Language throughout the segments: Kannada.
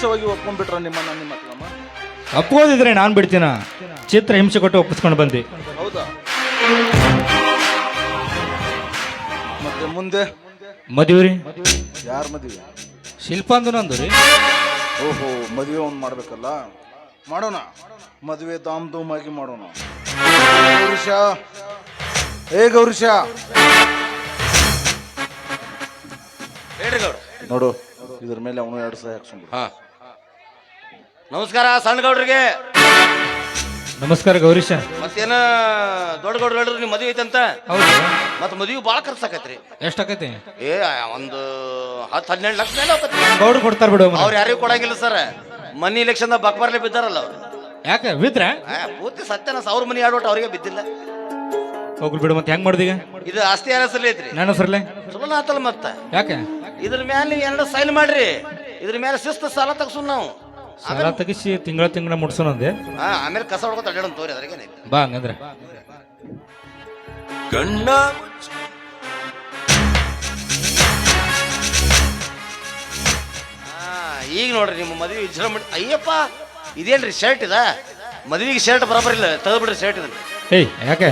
ಅನಿವಾರ್ಯವಾಗಿ ಒಪ್ಕೊಂಡ್ಬಿಟ್ರ ನಿಮ್ಮನ್ನ ನಿಮ್ಮ ಅಪ್ಪೋದಿದ್ರೆ ನಾನು ಬಿಡ್ತೀನ? ಚಿತ್ರ ಹಿಂಸೆ ಕೊಟ್ಟು ಒಪ್ಪಿಸ್ಕೊಂಡು ಬಂದೆ. ಹೌದಾ? ಮತ್ತೆ ಮುಂದೆ? ಮದುವೆ ರೀ. ಯಾರ ಮದುವೆ? ಶಿಲ್ಪಾಂದು ನಂದು ರೀ. ಓಹೋ ಮದುವೆ ಒಂದು ಮಾಡ್ಬೇಕಲ್ಲ? ಮಾಡೋಣ. ಮದುವೆ ದಾಮ್ ಧೂಮ್ ಆಗಿ ಮಾಡೋಣ. ಗೌರೀಶ. ಏ ಗೌರೀಶ. ಹೇಳಿ ನೋಡು ಇದ್ರ ಮೇಲೆ ಅವನು ಎರಡು ಸಹ ಹಾಕ್ಸ್ಕೊಂಡು ಹಾ. ನಮಸ್ಕಾರ ಸಣ್ಣ ಗೌಡ್ರಿಗೆ ನಮಸ್ಕಾರ ಗೌರೀಶ. ಮತ್ತೇನ ದೊಡ್ಡ ಗೌಡ್ರು ಹೇಳಿದ್ರು ನಿಮ್ಮ ಮದುವೆ ಐತಂತ? ಹೌದು. ಮತ್ತೆ ಮದುವೆ ಭಾಳ ಎಷ್ಟು ಎಷ್ಟಾಕೈತಿ? ಏ ಒಂದು ಹತ್ತು ಹನ್ನೆರಡು ಲಕ್ಷ ಮೇಲೆ ಹೋಗತ್ತೆ ಗೌಡ್ರು ಕೊಡ್ತಾರ ಬಿಡು ಅವ್ರು. ಯಾರಿಗೂ ಕೊಡಂಗಿಲ್ಲ ಸರ್. ಮನಿ ಇಲೆಕ್ಷನ್ ಬಕ್ಬರ್ಲೆ ಬಿದ್ದಾರಲ್ಲ ಅವ್ರು. ಯಾಕೆ ಬಿದ್ರ? ಆ, ಪೂರ್ತಿ ಸತ್ಯನ ಸಾವಿರ ಮನಿ ಆಡೋಟ ಅವ್ರಿಗೆ ಬಿದ್ದಿಲ್ಲ. ಹೋಗ್ಲಿ ಬಿಡು ಮತ್ತೆ ಹೆಂಗ್ ಮಾಡಿದೀಗ ಇದು ಆಸ್ತಿ ಯಾರ ಹೆಸರಲ್ಲಿ ಐತ್ರಿ? ನನ್ನ ಸರ್ಲೆ ಸುಮ್ಮನೆ ಆತಲ್ಲ ಮತ್ತೆ? ಯಾಕೆ? ಇದ್ರ ಮ್ಯಾಲ ನೀವು ಎರಡು ಸೈನ್ ಮಾಡ್ರಿ. ಇದ್ರ ಮೇಲೆ ಶಿಸ್ತು ಸಾಲ ತಗ್ಸು ನಾವು. ಸಾಲ ತೆಗಿಸಿ ತಿಂಗಳ ತಿಂಗಳ ಮುಡ್ಸೋಣ ಅಂದೆ ಹಾ ಆಮೇಲೆ ಕಸ ಹೊಡ್ಕೊತ ಅಡ್ಯಾಡೋಣ ತೋರಿ ಅದ್ರಾಗೇನೈತಿ ಬಾ ಹಂಗಂದ್ರೆ. ಆ, ಈಗ ನೋಡ್ರಿ ನಿಮ್ಮ ಮದುವೆ ವಿಜೃಂಭಣೆ ಅಯ್ಯಪ್ಪ ಇದೇನ್ರಿ ಶರ್ಟ್ ಇದ? ಮದುವೆಗೆ ಶರ್ಟ್ ಬರೋಬರಿಲ್ಲ ತೆಗೆದ್ಬಿಡ್ರಿ ಶರ್ಟ್ ಇದನ್ನ. ಏಯ್ ಯಾಕೆ?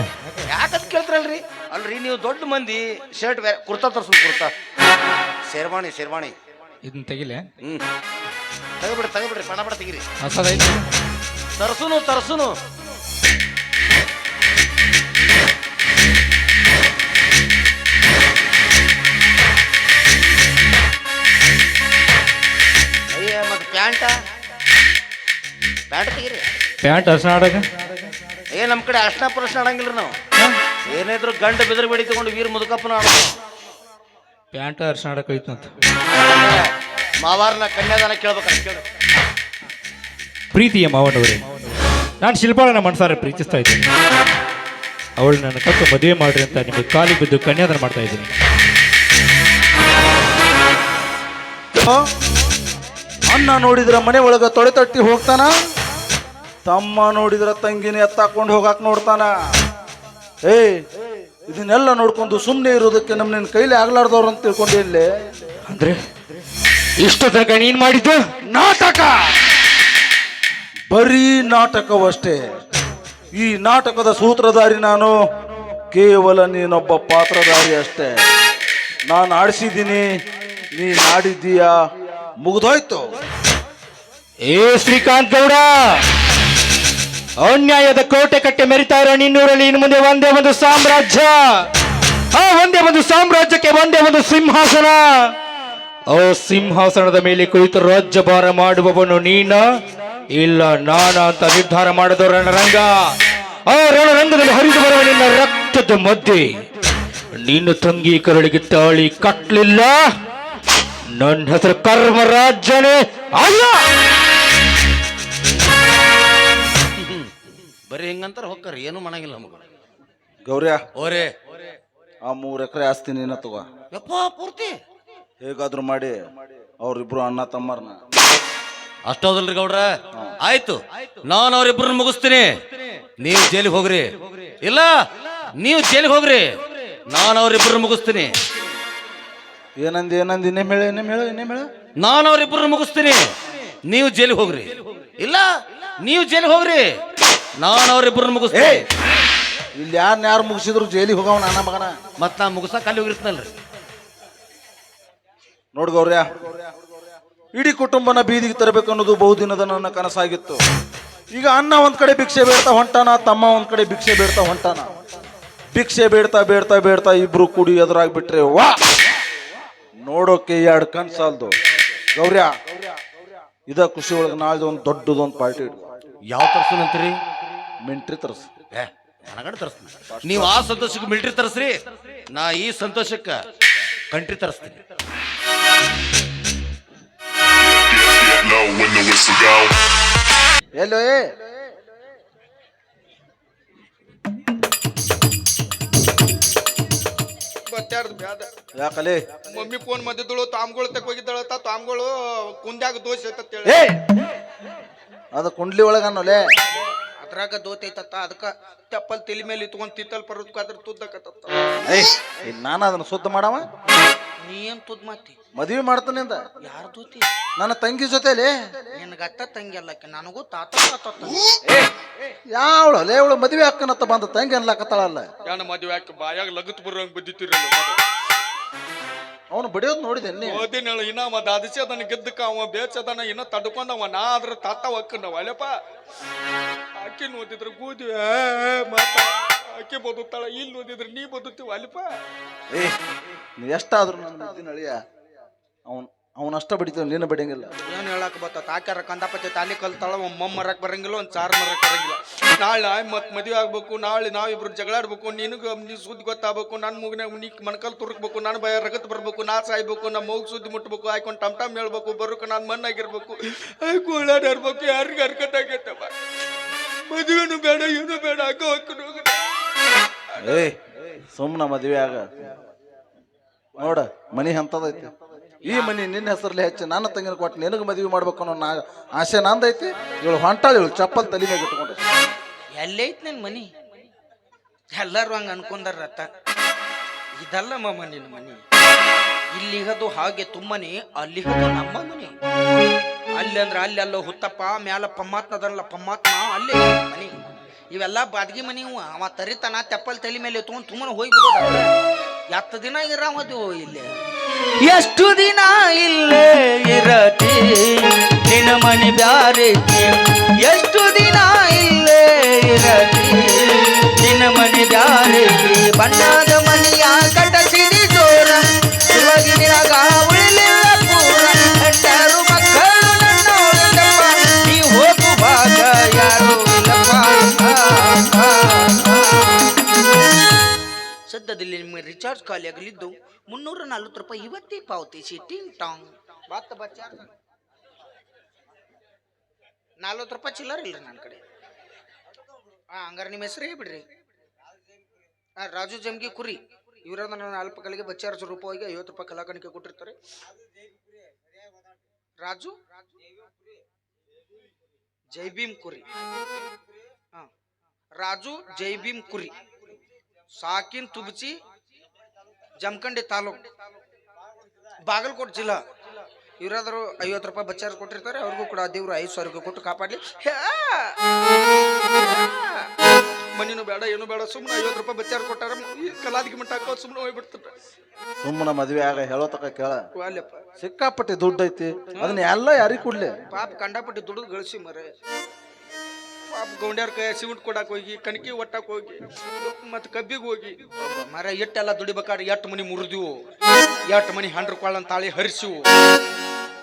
ಯಾಕಂತ ಕೇಳ್ತಾರಲ್ರಿ? ಅಲ್ರಿ ನೀವು ದೊಡ್ಡ ಮಂದಿ ಶರ್ಟ್ ಬೇರೆ ಕುರ್ತಾ ತರ್ಸು ಕುರ್ತಾ. ಶೇರ್ವಾಣಿ ಶೇರ್ವಾಣಿ. ಇದನ್ನ ತೆಗಿಲೆ? ಹ್ಮ್. ತೆಗೆದ್ಬಿಡ್ರಿ ತಗಬಿಡ್ರಿ ಪಣ ಪಡ ತೆಗಿರಿ. ಹಸದೈತಿ ತರ್ಸುನು ತರ್ಸುನು. ಅಯ್ಯ ಮತ್ತೆ ಪ್ಯಾಂಟ? ಪ್ಯಾಂಟ್ ತಗಿರಿ. ಪ್ಯಾಂಟ್ ಅರ್ಶನ ಆಡಕ ಏ ನಮ್ಮ ಕಡೆ ಅರ್ಶನ ಪ್ರಶ್ನೆ ಆಡಂಗಿಲ್ಲ ನಾವು. ಏನಿದ್ರು ಗಂಡ ಬಿದ್ರು ಬೆಡಿ ತಗೊಂಡು ವೀರ ಮುದುಕಪ್ಪನ ಆಡೋದು. ಪ್ಯಾಂಟ್ ಅರ್ಶನ ಆಡಕ್ ಐತಂತ ಮಾವಾರನ ಕನ್ಯಾದಾನ ಕೇಳ್ಬೇಕಂತ ಕೇಳು ಪ್ರೀತಿಯ ಮಾವನವರೇ ನಾನು ಶಿಲ್ಪಾಳನ ಮನಸಾರ ಪ್ರೀತಿಸ್ತಾ ಇದ್ದೀನಿ. ಅವಳು ನನ್ನ ಕತ್ತು ಮದುವೆ ಮಾಡ್ರಿ ಅಂತ ನಿಮಗೆ ಕಾಲಿ ಬಿದ್ದು ಕನ್ಯಾದಾನ ಮಾಡ್ತಾ ಇದ್ದೀನಿ. ಅನ್ನ ನೋಡಿದ್ರ ಮನೆ ಒಳಗ ತೊಡೆ ತಟ್ಟಿ ಹೋಗ್ತಾನ? ತಮ್ಮ ನೋಡಿದ್ರ ತಂಗಿನ ಎತ್ತಾಕೊಂಡು ಹೋಗಾಕ್ ನೋಡ್ತಾನ? ಏ ಇದನ್ನೆಲ್ಲ ನೋಡ್ಕೊಂಡು ಸುಮ್ಮನೆ ಇರೋದಕ್ಕೆ ನಮ್ಮ ನಿನ್ನ ಕೈಲಿ ಆಗ್ಲಾರ್ದವ್ರು ಅಂತ ತಿಳ್ಕೊಂಡೆ ಇಲ್ಲಿ? ಅಂದ್ರೆ? ಇಷ್ಟು ತನಕ ನೀನ್ ಮಾಡಿದ್ದು ನಾಟಕ. ಬರೀ ನಾಟಕವಷ್ಟೇ. ಈ ನಾಟಕದ ಸೂತ್ರಧಾರಿ ನಾನು ಕೇವಲ ನೀನೊಬ್ಬ ಪಾತ್ರಧಾರಿ ಅಷ್ಟೇ. ನಾನು ಆಡಿಸಿದ್ದೀನಿ ನೀನ್ ಆಡಿದ್ದೀಯಾ ಮುಗಿದೋಯ್ತು. ಏ ಶ್ರೀಕಾಂತ್ ಗೌಡ ಅನ್ಯಾಯದ ಕೋಟೆ ಕಟ್ಟೆ ಮೆರಿತಾ ಇರೋ ನಿನ್ನೂರಲ್ಲಿ ಇನ್ನು ಮುಂದೆ ಒಂದೇ ಒಂದು ಸಾಮ್ರಾಜ್ಯ. ಆ ಒಂದೇ ಒಂದು ಸಾಮ್ರಾಜ್ಯಕ್ಕೆ ಒಂದೇ ಒಂದು ಸಿಂಹಾಸನ. ಆ ಸಿಂಹಾಸನದ ಮೇಲೆ ಕುಳಿತು ರಾಜ್ಯಭಾರ ಮಾಡುವವನು ನೀನ? ಇಲ್ಲ ನಾನ ಅಂತ ನಿರ್ಧಾರ ಮಾಡಿದ ರಣರಂಗ. ಆ ರಣರಂಗದಲ್ಲಿ ಹರಿದು ಬರುವ ನಿನ್ನ ರಕ್ತದ ಮಧ್ಯೆ. ನಿನ್ನ ತಂಗಿ ಕರಳಿಗೆ ತಾಳಿ ಕಟ್ಲಿಲ್ಲ ನನ್ನ ಹೆಸರು ಕರ್ಮರಾಜನೇ ಅಲ್ಲ ಬರೀ ಹಿಂಗಂತಾರ ಹೋಗ್ತಾರ ಏನು ಮಾಡಂಗಿಲ್ಲ ನಮಗ. ಗೌರ್ಯ ಓರೇ ಆ ಮೂರು ಎಕರೆ ಆಸ್ತಿ ನೀನ ತಗೋ ಯಪ್ಪ ಪೂರ್ತಿ. ಹೇಗಾದ್ರೂ ಮಾಡಿ ಅವ್ರಿಬ್ರು ಅಣ್ಣ ತಮ್ಮರ್ನ. ಅಷ್ಟೋದಲ್ರಿ ಗೌಡ್ರ? ಆಯ್ತು. ನಾನು ಅವ್ರಿಬ್ರನ್ನ ಮುಗಿಸ್ತೀನಿ. ನೀವು ಜೈಲಿಗೆ ಹೋಗ್ರಿ. ಇಲ್ಲ ನೀವು ಜೈಲಿಗೆ ಹೋಗ್ರಿ. ನಾನು ಅವ್ರಿಬ್ರನ್ನ ಮುಗಿಸ್ತೀನಿ. ಏನಂದ ಏನಂದ ಇನ್ನೇ ಮೇಳ ಇನ್ನೇ ಮೇಳ ಇನ್ನೇ ಮೇಳ ನಾನು ಅವ್ರಿಬ್ರನ್ನ ಮುಗಿಸ್ತೀನಿ. ನೀವು ಜೈಲಿಗೆ ಹೋಗ್ರಿ. ಇಲ್ಲ ನೀವು ಜೈಲಿಗೆ ಹೋಗ್ರಿ. ನಾನು ಅವ್ರಿಬ್ರನ್ನ ಮುಗಿಸ್ತೀನಿ. ಇಲ್ಲಿ ಯಾರನ್ನ ಯಾರು ಮುಗಿಸಿದ್ರು ಜೈಲಿಗೆ ಹೋಗವ ನನ್ನ ಮಗನ? ಮತ್ತೆ ನಾ ಮುಗಿಸಕ್ಕೆ ಅಲ್ಲಿ ಹೋಗಿರ್ತೀನಲ್ರಿ. ನೋಡ್ ಗೌರ್ಯ ಇಡೀ ಕುಟುಂಬನ ಬೀದಿಗೆ ತರಬೇಕು ಅನ್ನೋದು ಬಹುದಿನದ ನನ್ನ ಕನಸಾಗಿತ್ತು. ಈಗ ಅನ್ನ ಒಂದ್ ಕಡೆ ಭಿಕ್ಷೆ ಬೇಡ್ತಾ ಹೊಂಟಾನ ತಮ್ಮ ಒಂದ್ ಕಡೆ ಭಿಕ್ಷೆ ಬೇಡ್ತಾ ಹೊಂಟಾನ. ಭಿಕ್ಷೆ ಬೇಡ್ತಾ ಬೇಡ್ತಾ ಬೇಡ್ತಾ ಇಬ್ರು ಕೂಡಿ ಎದುರಾಗ್ಬಿಟ್ರೆ ವಾ! ನೋಡೋಕೆ ಎರಡು ಕಣ್ ಸಾಲ್ದು. ಗೌರ್ಯ ಇದ ಖುಷಿ ಒಳಗೆ ನಾಳೆ ಒಂದು ದೊಡ್ಡದೊಂದು ಪಾರ್ಟಿ ಇಡು ಯಾವ ತರ್ಸನಂತೀರಿ ಮಿಂಟ್ರಿ ತರ್ಸ. ಏ ನನಗಡೆ ತರಿಸ್ತೀನಿ. ನೀವು ಆ ಸಂತೋಷಕ್ಕೆ ಮಿಲ್ಟ್ರಿ ತರಿಸ್ರಿ ನಾ ಈ ಸಂತೋಷಕ್ಕೆ ಕಂಟ್ರಿ ತರಿಸ್ತೀನಿ. ಎಲ್ಲೋ ಬತ್ತಾರ್ದು ಯಾಕಲೆ? ಮಮ್ಮಿ ಫೋನ್ ಮದ್ದಿದ್ದಳು ತಾಮ್ಗಳು ತಕ್ಕ ಹೋಗಿದ್ದಾಳ ತಾಮ್ಗಳು ಕುಂದ್ಯಾಗ ದೋಷ ಐತತ್ ಹೇಳಿ ಏ! ಅದು ಕುಂಡ್ಲಿ ಒಳಗನ್ನೋಲೆ ಅದ್ರಾಗ ದೋತೈತತ್ತ ಅದಕ್ಕ ತೆಪ್ಪಲ್ ತಲೆ ಮೇಲೆ ಇತ್ಕೊಂಡ್ ತಿತ್ತಲ್ ಪರದ್ಕ ಅದ್ರ ತುದ್ದಕತ್ತ ನಾನು ಅದನ್ನ ಸುದ್ದ ಮಾಡವ? ನೀ ಏನ್ ತುದ್ ಮಾತಿ ಮದುವೆ ಮಾಡ್ತಾನಿಂದ ಯಾರ್ ದೂತಿ ನನ್ನ ತಂಗಿ ಜೊತೆಲಿ? ನಿನಗ ಅತ್ತ ತಂಗಿ ಅಲ್ಲಕ್ಕೆ ನನಗೂ ತಾತ ತಾತ ಯಾವಳು ಲೇ ಅವಳು ಮದುವೆ ಅಕ್ಕನತ್ತ ಬಂದ ತಂಗಿ ಅನ್ಲಾಕತ್ತಾಳಲ್ಲ? ಯಾನ ಮದುವೆ ಯಾಕೆ ಬಾಯಾಗ ಲಗತ್ ಬರೋಂಗ್ ಬಿದ್ದಿತ್ತಿರಲ್ಲ ಅವನು ಬಡಿಯೋದು ನೋಡಿದೆ ನೀ ಓದಿನಳ ಇನ್ನ ಮದ ದಾದಿಸಿ ಅದನ್ನ ಗೆದ್ದಕ್ಕ ಅವ ಬೇಚದನ ಇನ್ನ ತಡ್ಕೊಂಡವ. ನಾ ಅದ್ರ ತಾತ ಒಕ್ಕನ ಒಲೆಪ ಆಕಿ ಓದಿದ್ರ ಕೂದಿ ಮಾತ. ಆಕಿ ಬದುತ್ತಾಳ ಇಲ್ಲಿ ಓದಿದ್ರೆ ನೀ ಬದುತ್ತೀವ ಅಲ್ಪ? ಏ ನೀ ಎಷ್ಟಾದ್ರೂ ನನ್ನ ಮುದ್ದಿನ ಅಳಿಯ. ಅವನ್ ಅವನಷ್ಟ ಬಡಿತೀವ ನೀನು ಬಡಿಯಂಗಿಲ್ಲ. ಏನ್ ಹೇಳಕ್ ಬತ್ತ ತಾಕ್ಯಾರ ಕಂದಾಪತಿ ತಾಲಿ ಕಲ್ತಾಳ ಒಮ್ಮ ಮರಕ್ ಬರಂಗಿಲ್ಲ ಒಂದ್ ಸಾರ್ ಮರಕ್ ಬರಂಗಿಲ್ಲ. ನಾಳೆ ನಾಯಿ ಮತ್ ಮದುವೆ ಆಗ್ಬೇಕು ನಾಳೆ ನಾವಿಬ್ರು ಜಗಳಾಡ್ಬೇಕು ನಿನಗ ನೀ ಸುದ್ದಿ ಗೊತ್ತಾಗ್ಬೇಕು ನನ್ನ ಮುಗಿನಾಗ ನೀ ಮಣ್ಕಲ್ ತುರುಕ್ಬೇಕು ನಾನು ಭಯ ರಗತ್ ಬರ್ಬೇಕು ನಾ ಸಾಯ್ಬೇಕು ನಮ್ಮ ಮಗು ಸುದ್ದಿ ಮುಟ್ಬೇಕು ಆಯ್ಕೊಂಡು ಟಮ್ ಟಮ್ ಹೇಳ್ಬೇಕು ಬರೋಕೆ ನಾನು ಮಣ್ಣಾಗಿರ್ಬೇಕು. ಆಯ್ಕೆ ಯಾರಿಗ ಯಾರಿಗೆ ಹರ್ಕತ್ತಾಗೈತಪ್ಪ ಮದುವೆನು ಬೇಡ ಏನು ಬೇಡ ಅಕ್ಕ ಏ ಸುಮ್ಮನ ಮದ್ವೆ ಆಗ. ನೋಡ, ಮನಿ ಹಂತದೈತಿ. ಈ ಮನಿ ನಿನ್ನ ಹೆಸರಲ್ಲಿ ಹೆಚ್ಚು ನನ್ನ ತಂಗಿನ ಕೊಟ್ಟು ನಿನಗೆ ಮದುವೆ ಮಾಡ್ಬೇಕು ಅನ್ನೋ ನಾ ಆಸೆ ನಂದೈತಿ. ಇವಳು ಹೊಂಟಾಳ, ಇವಳು ಚಪ್ಪಲ್ ತಲೆ ಮೇಲೆ ಇಟ್ಕೊಂಡು ಐತಿ ನನ್ ಮನಿ? ಎಲ್ಲರೂ ಹಂಗೆ ಅನ್ಕೊಂಡಾರ ರಥ ಇದಲ್ಲ ಮಮ್ಮ ನಿನ್ನ ಮನಿ. ಇಲ್ಲಿಗದು ಹಾಗೆ ತುಂಬನಿ, ಅಲ್ಲಿಗದು ನಮ್ಮ ಮನಿ. ಅಲ್ಲಿ ಅಂದ್ರೆ ಅಲ್ಲಿ ಅಲ್ಲೋ ಹುತ್ತಪ್ಪ ಮ್ಯಾಲ ಪಮ್ಮಾತ್ಮ ಅದಲ್ಲ ಪಮ್ಮಾತ್ಮ ಅಲ್ಲೇ ಮನಿ. ಇವೆಲ್ಲ ಬಾದ್ಗಿ ಮನಿ ಇವ ಅವ ತರಿತಾನ ತೆಪ್ಪಲ್ ತಲೆ ಮೇಲೆ ತಗೊಂಡ್ ತುಂಬ ಹೋಗಿ ಬಿಡೋದ. ಎತ್ತು ದಿನ ಇರಾಮದು ಇಲ್ಲಿ? ಎಷ್ಟು ದಿನ ಇಲ್ಲೇ ಇರತಿ? ನಿನ್ನ ಮನೆ ಬ್ಯಾರೆ ಎಷ್ಟು ದಿನ ಇಲ್ಲೇ ಇರತಿ? ನಿನ್ನ ಮನೆ ಬ್ಯಾರೆ ಬಣ್ಣದ ಮನೆಯ ಕಟಸಿದಿ ಜೋರ. ಇವಾಗಿನ ನಿನಗ ಸದ್ಯದಲ್ಲಿ ನಿಮ್ಮ ರಿಚಾರ್ಜ್ ಖಾಲಿ ಆಗಲಿದ್ದು ಮುನ್ನೂರ ನಲ್ವತ್ತು ರೂಪಾಯಿ ಇವತ್ತೇ ಪಾವತಿಸಿ ಟಿಂಗ್ ಟಾಂಗ್. ಬಾತ್ ನಲ್ವತ್ತು ರೂಪಾಯಿ ಚಿಲ್ಲರ್ ಇಲ್ರಿ ನನ್ನ ಕಡೆ. ಹಾ ಹಂಗಾರೆ ನಿಮ್ಮ ಹೆಸರು ಹೇಳ್ಬಿಡ್ರಿ. ಹಾ ರಾಜು ಜಮ್ಗಿ ಕುರಿ. ಇವರದ ನನ್ನ ಅಲ್ಪ ಕಲಿಗೆ ಬಚ್ಚಾರ ರೂಪಾಯಿಗೆ ಐವತ್ತು ರೂಪಾಯಿ ಕಲಾಕಣಿಕೆ ಕೊಟ್ಟಿರ್ತಾರೆ. ರಾಜು? ಜೈ ಭೀಮ್ ಕುರಿ. ಹಾಂ ರಾಜು ಜೈ ಭೀಮ್ ಕುರಿ. ಸಾಕಿನ್ ತುಬಚಿ ಜಮಖಂಡಿ ತಾಲೂಕು ಬಾಗಲಕೋಟೆ ಜಿಲ್ಲಾ ಇವರಾದ್ರು ಐವತ್ತು ರೂಪಾಯಿ ಬಚ್ಚಾರ ಕೊಟ್ಟಿರ್ತಾರೆ ಅವ್ರಿಗೂ ಕೂಡ ದೇವ್ರು ಐದು ಸಾವಿರ ರೂಪಾಯಿ ಕೊಟ್ಟು ಕಾಪಾಡಲಿ. ಮನಿನೂ ಬೇಡ ಏನು ಬೇಡ ಸುಮ್ಮನೆ ಐವತ್ತು ರೂಪಾಯಿ ಬಚ್ಚಾರ ಕೊಟ್ಟಾರ ಕಲಾದಿಗೆ ಮಟ್ಟ ಹಾಕೋ ಸುಮ್ಮನೆ ಹೋಗ್ಬಿಡ್ತಾರೆ. ಸುಮ್ಮನೆ ಮದುವೆ ಆಗ ಹೇಳೋ ತಕ ಕೇಳ. ಸಿಕ್ಕಾಪಟ್ಟೆ ದುಡ್ಡು ಐತಿ ಅದನ್ನ ಎಲ್ಲ ಯಾರಿಗೆ ಕೊಡ್ಲಿ? ಪಾಪ ಕಂಡಾಪಟ್ಟೆ ದುಡ್ಡು ಗಳಿಸಿ ಮರೆ. ಪಾಪ ಗೌಂಡ್ಯಾರ ಕೈ ಸಿಮೆಂಟ್ ಕೊಡಕ್ ಹೋಗಿ, ಕಣಕಿ ಒಟ್ಟಕ್ ಹೋಗಿ, ಮತ್ತೆ ಕಬ್ಬಿಗೆ ಹೋಗಿ. ಮರ ಎಟ್ಟೆಲ್ಲ ದುಡಿಬೇಕಾದ್ರೆ ಎಟ್ಟು ಮನಿ ಮುರಿದಿವು? ಎಟ್ಟು ಮನಿ ಹಂಡ್ರ ಕೊಳ್ಳನ್ ತಾಳಿ ಹರಿಸಿವು?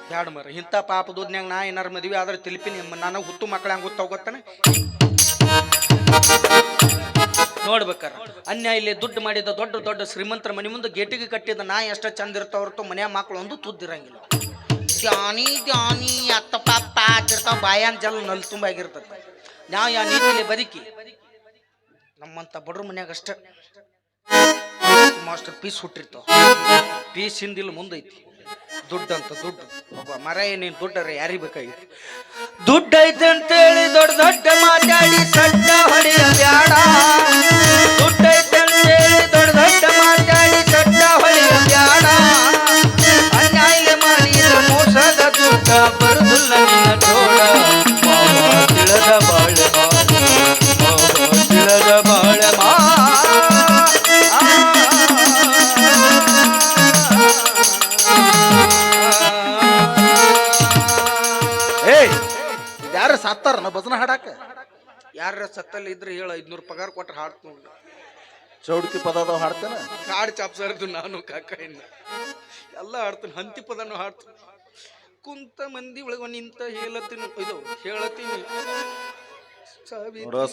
ಬ್ಯಾಡ ಮರ ಇಂಥ ಪಾಪ ದುಡ್ನ್ಯಾಗ ನಾ ಏನಾರ ಮದುವೆ ಆದ್ರೆ ತಿಳ್ಪಿನಿ ನನಗೆ ಹುತ್ತು ಮಕ್ಕಳ ಹಂಗೆ ಗೊತ್ತಾವ ಗೊತ್ತಾನೆ? ನೋಡ್ಬೇಕಾರ, ಅನ್ಯಾಯ ಇಲ್ಲಿ ದುಡ್ಡು ಮಾಡಿದ ದೊಡ್ಡ ದೊಡ್ಡ ಶ್ರೀಮಂತರ ಮನೆ ಮುಂದೆ ಗೇಟಿಗೆ ಕಟ್ಟಿದ ನಾ ಎಷ್ಟು ಚಂದ ಇರ್ತಾವ ಹೊರತು ಮಕ್ಳು ಒಂದು ತುದ್ದಿರಂಗಿಲ್ಲ. ದ್ಯಾನಿ ದ್ಯಾನಿ, ಅತ್ತ ಪಾಪ ಆಗಿರ್ತಾವ ಬಾಯಾನ್ ಜಲ್ ನಲ್ ತುಂಬ ಆಗಿರ್ತದೆ ನ್ಯಾಯ ನೀತಿಲಿ ಬದುಕಿ. ನಮ್ಮಂತ ಬಡ್ರ ಮನ್ಯಾಗ ಅಷ್ಟ ಮಾಸ್ಟರ್ ಪೀಸ್ ಹುಟ್ಟಿರ್ತಾವ. ಪೀಸ್ ಹಿಂದಿಲ್ ಮುಂದೈತಿ. ದುಡ್ಡು ಅಂತ ದುಡ್ಡು. ಒಬ್ಬ ಮರ ಏನೇನು ದುಡ್ಡರ ಯಾರಿಗೆ ಬೇಕಾಗಿತ್ತು? ದುಡ್ಡು ಐತೆ ಅಂತೇಳಿ ದೊಡ್ಡ ದೊಡ್ಡ ಮಾತಾಡಿ ಸಡ್ಡ ಏಯ್ ಯಾರು ಸತ್ತಾರ? ಭಜನ ಹಾಡಾಕ. ಯಾರ ಸತ್ತಲ್ಲಿ ಇದ್ರೆ ಹೇಳ ಐದ್ನೂರು ಪಗಾರ ಕೊಟ್ರೆ ಹಾಡ್ತು ಚೌಡಕಿ ಚೌಡ್ಕಿ ಪದ ಅದಾವ ಹಾಡ್ತೇನೆ? ಕಾಡು ಚಾಪ್ಸರ್ದು ನಾನು ಕಾಕ ಇನ್ನ. ಎಲ್ಲ ಹಾಡ್ತೀನಿ ಹಂತಿ ಪದನು ಹಾಡ್ತೀನಿ. ಕುಂತ ಮಂದಿ ಒಳಗ ನಿಂತ ಹೇಳತ್ತೀನಿ ಇದು ಹೇಳತ್ತೀನಿ.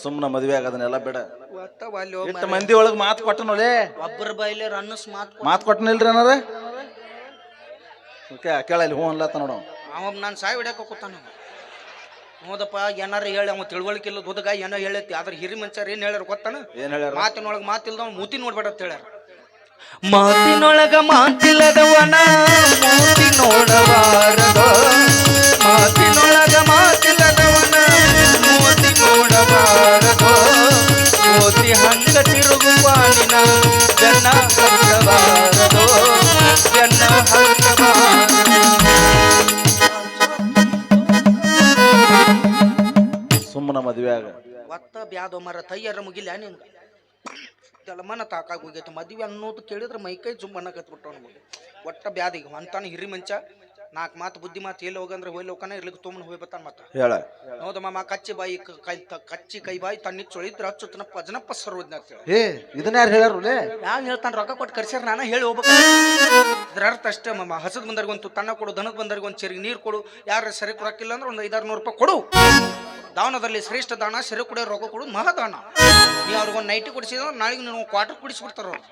ಸುಮ್ನ ಮದ್ವೆ ಆಗದನ್ನೆಲ್ಲ ಮದುವೆ ಆಗೋದನ್ನೆಲ್ಲ ಬೇಡ. ಒತ್ತ ವಾಲ್ಯೋ ಮಾತ್ ಮಂದಿ ಒಳಗೆ ಮಾತು ಕೊಟ್ಟನೋಲೆ ಒಬ್ಬರ ಬಾಯಿಲೆ ರನ್ನಸ್ ಮಾತು ಮಾತು ಕೊಟ್ಟನಿಲ್ರಿ ಏನಾರ? ಓಕೆ ಕೇಳಲ್ಲಿ ಹ್ಞೂ ಅನ್ಲತ್ತ ನೋಡು. ಅವ ನಾನು ಸಾಯಿ ಹೊಡ್ಯಾಕ ಕೂತಾನ ಹೌದಪ್ಪ ಏನಾರ ಹೇಳಿ ಅವ ತಿಳುವಳಿಕೆ ಇಲ್ಲ ಹುಡುಗ ಏನೋ ಹೇಳೈತಿ ಆದ್ರೆ ಹಿರಿ ಮನುಷ್ಯರು ಏನು ಹೇಳ್ಯಾರ ಗೊತ್ತಾನ? ಏನ್ ಹೇಳ್ಯಾರ? ಮಾತಿನೊಳಗ ಅವ್ನು ಮೂತಿ ನೋಡ್ಬೇಡ ಅಂತ ಹೇಳ್ಯಾರ. ಮಾತಿನೊಳಗ ಮಾತಿಲ್ಲದವನ ಮೂತಿ ನೋಡಬಾರದು. ಮಾತಿನೊಳಗ ಮಾತಿಲ್ಲದವನ ಮೂತಿ ನೋಡಬಾರದು. ಮೋತಿ ಹಂಗ ತಿರುಗುವ ನಿನ್ನ ಜನ ಮತ್ತ ಬ್ಯಾದೋ ಮರ ತಯ್ಯರ ಮುಗಿಲ್ಲ ನಿಂದು? ಇದೆಲ್ಲ ಮನ ತಾಕಾಗಿ ಹೋಗೈತೆ ಮದುವೆ ಅನ್ನೋದು ಕೇಳಿದ್ರೆ ಮೈಕೈ ಜುಮ್ ಅನ್ನಕತ್ಬಿಟ್ಟು ನಮಗೆ. ಒಟ್ಟ ಬ್ಯಾದಿಗೆ ಅಂತಾನೆ ಹಿರಿ ಮಂಚ. ನಾಲ್ಕು ಮಾತು ಬುದ್ಧಿ ಮಾತು ಎಲ್ಲಿ ಹೋಗಂದ್ರೆ ಹೋಗಿ ಲೋಕನ ಇರ್ಲಿಕ್ಕೆ ತುಂಬ ಹೋಗಿ ಬತ್ತಾನ ಮತ್ತ. ಹೇಳ. ಹೌದ ಮಾಮ ಕಚ್ಚಿ ಬಾಯಿ ಕ- ಕಚ್ಚಿ ಕೈ ಬಾಯಿ ತಣ್ಣಿ ಚೊಳಿದ್ರ ಹಚ್ಚುತ್ತನ ಪಜನಪ್ಪ ಸರ್ವಜ್ಞ ಅಂತ ಹೇಳಿ. ಏ ಇದನ್ನ ಯಾರು ಹೇಳ್ತಾನೆ ರೊಕ್ಕ ಕೊಟ್ಟು ಕರ್ಸ್ಯಾರ ನಾನು ಹೇಳಿ ಹೋಗ್ಬೇಕು. ಇದ್ರ ಅರ್ಥ ಅಷ್ಟೇ ಮಮ್ಮ ಹಸದ್ ಬಂದರ್ಗೊಂತು ತಣ್ಣ ಕೊಡು ದನದ ಬಂದರ್ಗೊಂದು ಚೆರಿಗೆ ನೀರು ಕೊಡು. ಯಾರು ಸರಿ ಕೊಡಕ್ಕಿಲ್ಲ ಅಂದ್ರೆ ಒಂದು ಐದಾರು ನೂರು ರೂಪಾಯಿ ಕೊಡು. ದಾವನದಲ್ಲಿ ಶ್ರೇಷ್ಠ ದಾನ ಸೆರೆ ಕುಡಿಯೋ ರೊಕ್ಕ ಕೊಡು ಮಹಾದಾನ ನೀ ಅವ್ರಿಗೊಂದು ನೈಟಿ ಕುಡಿಸಿದ್ರೆ, ನಾಳೆಗೆ ನೀವು ಕ್ವಾರ್ಟರ್ ಕುಡಿಸ್ಬಿಡ್ತಾರ ಅವ್ರು.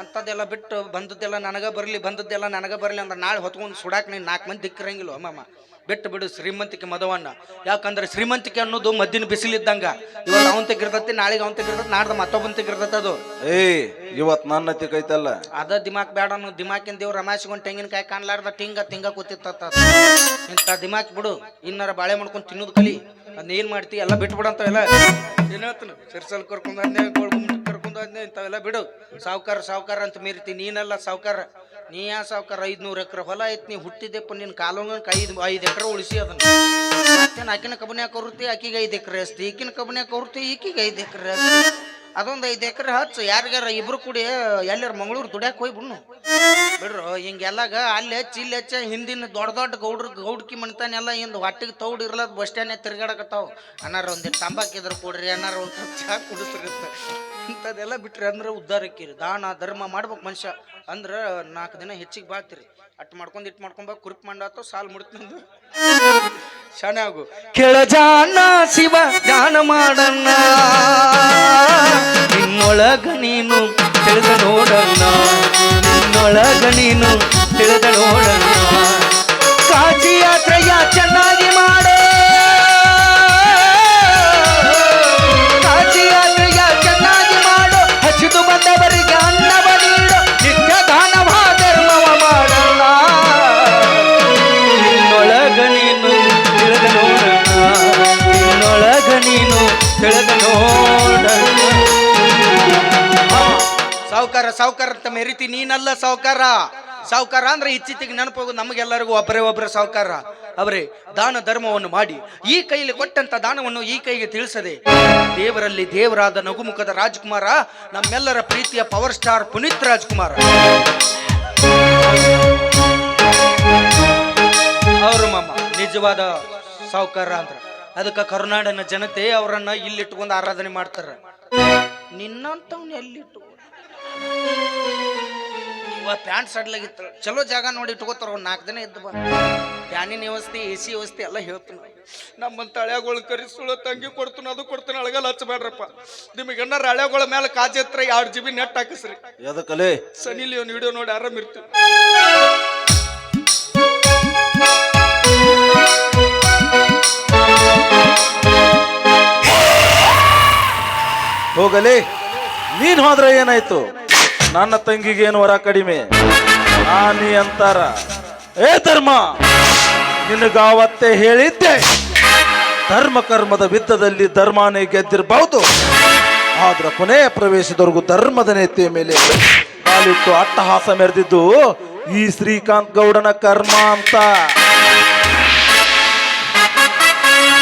ಅಂಥದ್ದೆಲ್ಲ ಬಿಟ್ಟು ಬಂದದ್ದೆಲ್ಲ ನನಗೆ ಬರಲಿ ಬಂದದ್ದೆಲ್ಲ ನನಗೆ ಬರಲಿ ಅಂದ್ರೆ ನಾಳೆ ಹೊತ್ಕೊಂಡು ಸುಡಾಕ್ ನೀನು ನಾಲ್ಕು ಮಂದಿ ದಿಕ್ಕಿರಂಗಿಲ್ಲ ಅಮ್ಮಮ್ಮ ಬಿಟ್ಟು ಬಿಡು ಶ್ರೀಮಂತಿಕೆ ಮದವನ್ನ. ಯಾಕಂದ್ರೆ ಶ್ರೀಮಂತಿಕೆ ಅನ್ನೋದು ಮದ್ದಿನ ಬಿಸಿಲಿದ್ದಂಗ. ಇವತ್ತು ಅವನ್ ತೆಗಿರ್ತತಿ ನಾಳೆಗೆ ಅವನ್ ತೆಗಿರ್ತತಿ ನಾಡ್ದ ಮತ್ತೊಬ್ಬನ್ ತೆಗಿರ್ತೈತಿ ಅದು. ಏಯ್ ಇವತ್ ನನ್ನ ತಿಕ್ಕೈತಲ್ಲ ಅದ ದಿಮಾಕ್ ಬೇಡ ಅನ್ನೋ ದಿಮಾಕಿನ ದೇವ್ರು ರಮಾಯಿಸ್ಕೊಂಡು ತೆಂಗಿನಕಾಯಿ ಕಾಣ್ಲಾರ್ದ ತಿಂಗ ತಿಂಗ ಕೂತಿತ್ತ ಇಂಥ ದಿಮಾಕ್ ಬಿಡು ಇನ್ನಾರ ಬಾಳೆ ಮಾಡ್ಕೊಂಡು ತಿನ್ನೋದು ಕಲಿ. ಅದನ್ನ ಏನ್ ಮಾಡ್ತಿ? ಎಲ್ಲ ಬಿಟ್ಟು ಬಿಡಂತ ಎಲ್ಲ. ಏನ್ ಹೇಳ್ತಾನೆ? ಸಿರ್ಸಲ್ ಕರ್ಕೊಂಡು ಅದ್ನೇ ಕರ್ಕೊಂಡು ಹದಿನೈದು ಇಂಥವೆಲ್ಲ ಬಿಡು. ಸಾವುಕಾರ ಸಾವುಕಾರ ಅಂತ ಮೀರ್ತಿ. ನೀನೆಲ್ಲ ಸಾವುಕಾರ. ನೀ ಯಾ ಸಾವುಕಾರ? ಐದ್ನೂರು ಎಕರೆ ಹೊಲ ಐತಿ, ನೀ ಹುಟ್ಟಿದೆಪ್ಪ ನಿನ್ನ ಕಾಲೊಂಗ ಐದು ಐದು ಎಕರೆ ಉಳಿಸಿ ಅದನ್ನ. ಮತ್ತೇನು ಆಕಿನ ಕಬ್ಬನ್ಯಾಗ ಕೌರ್ತಿ? ಆಕಿಗೆ ಐದು ಎಕರೆ ಅಸ್ತಿ. ಈಕಿನ ಕಬ್ಬನ್ಯಾಗ ಕೌರ್ತಿ, ಈಕಿಗೆ ಐದು ಎಕರೆ ಅಸ್ತಿ. ಅದೊಂದು ಐದು ಎಕರೆ ಹಚ್ಚು. ಯಾರಿಗಾರ ಇಬ್ರು ಕೂಡಿ ಎಲ್ಲರ ಮಂಗಳೂರು ದುಡ್ಯಾಕೆ ಹೋಗಿ ಬಿಡ್ನು. ಬಿಡ್ರು, ಹಿಂಗೆಲ್ಲಾಗ ಅಲ್ಲಿ ಹಚ್ಚಿ, ಇಲ್ಲಿ ಹಚ್ಚ, ಹಿಂದಿನ ದೊಡ್ಡ ದೊಡ್ಡ ಗೌಡ್ರ, ಗೌಡ್ಕಿ ಮಣ್ತಾನೆಲ್ಲ ಹಿಂದ್ ಹೊಟ್ಟಿಗೆ ತೌಡ್ ಇರ್ಲದ್ ಬಸ್ ಸ್ಟ್ಯಾಂಡ್ ತಿರ್ಗಾಡಕತ್ತಾವ. ಅನ್ನಾರ ಒಂದಿಟ್ಟು ತಂಬಾಕಿದ್ರು ಕೊಡ್ರಿ, ಅನ್ನಾರ ಒಂದು ಚಾ ಕುಡಿಸ್ರಿ ಇಂಥದ್ದೆಲ್ಲ ಬಿಟ್ರಿ ಅಂದ್ರೆ ಉದ್ಧಾರಕ್ಕಿರಿ ದಾನ, ಧರ್ಮ ಮಾಡ್ಬೇಕು ಮನುಷ್ಯ. ಅಂದ್ರೆ ನಾಲ್ಕು ದಿನ ಹೆಚ್ಚಿಗೆ ಬಾಳ್ತಿರಿ. ಅಟ್ ಮಾಡ್ಕೊಂಡು ಇಟ್ ಮಾಡ್ಕೊಂಬ ಕುರುಪ್ ಮಂಡಾತು ಸಾಲ್ ಮುಡ್ತಂದು ಶಾಣೆ ಆಗು. ಕೆಳಜಾನ ಶಿವ ಧ್ಯಾನ ಮಾಡಣ್ಣ. ನಿನ್ನೊಳಗ ನೀನು ತಿಳಿದ ನೋಡಣ್ಣ. ನಿನ್ನೊಳಗ ನೀನು ತಿಳಿದ ನೋಡಣ್ಣ. ಕಾಶಿ ಯಾತ್ರೆಯ ಚೆನ್ನಾಗಿ ಮಾಡೆ. ಸಾವುಕಾರ ತಮ್ಮ ರೀತಿ ನೀನಲ್ಲ ಸಾವುಕಾರ. ಸಾವುಕಾರ ಅಂದ್ರೆ ಇಚ್ಚಿತ್ತಿಗೆ ನೆನಪೋಗು ನಮಗೆಲ್ಲರಿಗೂ ಒಬ್ಬರೇ ಒಬ್ಬರ ಸಾವುಕಾರ. ಅವರೇ, ದಾನ ಧರ್ಮವನ್ನು ಮಾಡಿ. ಈ ಕೈಯಲ್ಲಿ ಕೊಟ್ಟಂತ ದಾನವನ್ನು ಈ ಕೈಗೆ ತಿಳಿಸದೆ, ದೇವರಲ್ಲಿ ದೇವರಾದ ನಗುಮುಖದ ರಾಜ್ಕುಮಾರ, ನಮ್ಮೆಲ್ಲರ ಪ್ರೀತಿಯ ಪವರ್ ಸ್ಟಾರ್ ಪುನೀತ್ ರಾಜ್ಕುಮಾರ. ಅವರು ಮಾಮ, ನಿಜವಾದ ಸಾವುಕಾರ ಅಂದ್ರ. ಅದಕ್ಕೆ ಕರುನಾಡಿನ ಜನತೆ ಅವರನ್ನ ಇಲ್ಲಿಟ್ಕೊಂಡು ಆರಾಧನೆ ಮಾಡ್ತಾರ. ನಿನ್ನಂತವ್ನ ಎಲ್ಲಿಟ್ಟು ಇವ ಪ್ಯಾಂಟ್ ಸಡ್ಲಾಗಿತ್ತು. ಚಲೋ ಜಾಗ ನೋಡಿ ಇಟ್ಕೋತಾರ ಒಂದು ನಾಲ್ಕು ದಿನ ಇದ್ದು ಬಾ ಫ್ಯಾನಿನ ವ್ಯವಸ್ಥೆ ಎ ಸಿ ವ್ಯವಸ್ಥೆ ಎಲ್ಲ ಹೇಳ್ತೀನಿ ನಮ್ಮಂತ ಕರಿ ಸುಳ್ಳು ತಂಗಿ ಕೊಡ್ತೀನಿ ಅದು ಕೊಡ್ತೀನಿ ಅಳಗಲ್ಲ ಹಚ್ಚಬೇಡ್ರಪ್ಪ. ನಿಮಗೆ ಏನಾರ ಹಳೆಗಳ ಮೇಲೆ ಕಾಜಿ ಹತ್ರ ಎರಡು ಜಿ ಬಿ ನೆಟ್ ಹಾಕಿಸ್ರಿ ಎದಕ್ಕಲೇ ಸನಿಲಿ ಒಂದು ವಿಡಿಯೋ ನೋಡಿ ಆರಾಮ್ ಇರ್ತೀವಿ. ಹೋಗಲಿ. ನೀನ್ ಹೋದ್ರೆ ಏನಾಯ್ತು? ನನ್ನ ತಂಗಿಗೆ ಏನು ವರ ಕಡಿಮೆ? ನಾನಿ ಅಂತಾರ. ಏ ಧರ್ಮ, ನಿನಗಾವತ್ತೆ ಹೇಳಿದ್ದೆ. ಧರ್ಮ ಕರ್ಮದ ವಿದ್ದದಲ್ಲಿ ಧರ್ಮನೇ ಗೆದ್ದಿರಬಹುದು ಆದ್ರ ಕೊನೆಯ ಪ್ರವೇಶದವರೆಗೂ ಧರ್ಮದ ನೆತ್ತಿಯ ಮೇಲೆ ಕಾಲಿಟ್ಟು ಅಟ್ಟಹಾಸ ಮೆರೆದಿದ್ದು ಈ ಶ್ರೀಕಾಂತ್ ಗೌಡನ ಕರ್ಮ ಅಂತ.